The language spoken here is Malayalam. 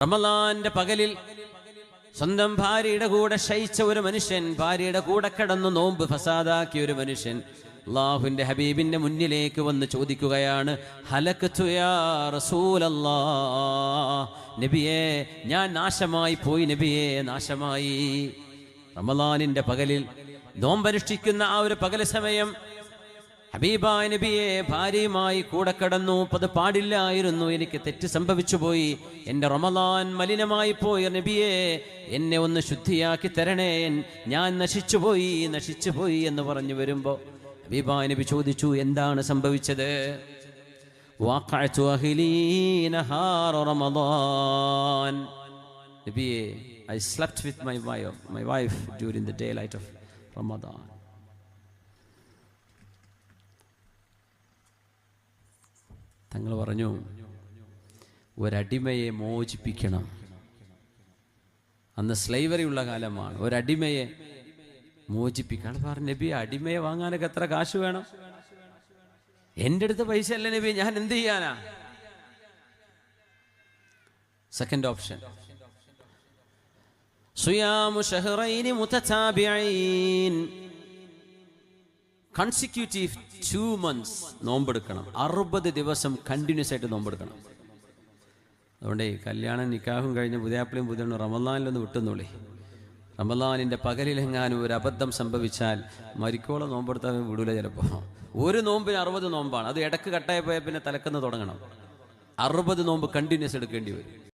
റമലാന്റെ പകലിൽ സ്വന്തം ഭാര്യയുടെ കൂടെ ശയിച്ച ഒരു മനുഷ്യൻ ഭാര്യയുടെ കൂടെ കിടന്നു നോമ്പ് ഫസാദാക്കിയ ഒരു മനുഷ്യൻ അള്ളാഹുവിന്റെ ഹബീബിന്റെ മുന്നിലേക്ക് വന്ന് ചോദിക്കുകയാണ് ഹലക്കത്തു യാ റസൂലല്ലാ ഞാൻ നാശമായി പോയി നബിയേ നാശമായി. റമലാനിന്റെ പകലിൽ നോമ്പനുഷ്ഠിക്കുന്ന ആ ഒരു പകല സമയം ഹബീബായ നബിയെ ഭാര്യയുമായി കൂടെ കടന്നു. അത് പാടില്ലായിരുന്നു. എനിക്ക് തെറ്റ് സംഭവിച്ചു പോയി. എന്റെ റമലാൻ മലിനമായി പോയ നബിയെ എന്നെ ഒന്ന് ശുദ്ധിയാക്കി തരണേ. ഞാൻ നശിച്ചുപോയി നശിച്ചുപോയി എന്ന് പറഞ്ഞു വരുമ്പോൾ ഹബീബായ നബി ചോദിച്ചു എന്താണ് സംഭവിച്ചത്? I with I wife with my wife my wife during the daylight of Ramadan. തങ്ങൾ പറഞ്ഞു ഒരടിമയെ മോചിപ്പിക്കണം. അന്ന് സ്ലൈവറി ഉള്ള കാലമാണ്. ഒരടിമയെ മോചിപ്പിക്കണം. പറഞ്ഞു നബി അടിമയെ വാങ്ങാനൊക്കെ എത്ര കാശ് വേണം? എന്റെ അടുത്ത് പൈസ അല്ല നബി ഞാൻ എന്ത് ചെയ്യാനാ? സെക്കൻഡ് ഓപ്ഷൻ സുയാമു ഷഹറൈനി മുതതാബിഈൻ. കൺസിക്യൂട്ടീവ് ടു മന്ത്സ് നോമ്പെടുക്കണം. അറുപത് ദിവസം കണ്ടിന്യൂസ് ആയിട്ട് നോമ്പെടുക്കണം. അതുകൊണ്ട് കല്യാണം നിക്കാഹും കഴിഞ്ഞ് പുതിയാപ്പിളിയും പുതിയ റമലാനിലൊന്ന് വിട്ടുന്നുള്ളി റമലാനിന്റെ പകലിലെങ്ങാനും ഒരു അബദ്ധം സംഭവിച്ചാൽ മരിക്കോളം നോമ്പെടുത്താൽ വിടൂല ചിലപ്പോൾ ഒരു നോമ്പിന് അറുപത് നോമ്പാണ്. അത് ഇടയ്ക്ക് കട്ടായി പോയാൽ പിന്നെ തലക്കുന്ന തുടങ്ങണം. അറുപത് നോമ്പ് കണ്ടിന്യൂസ് എടുക്കേണ്ടി വരും.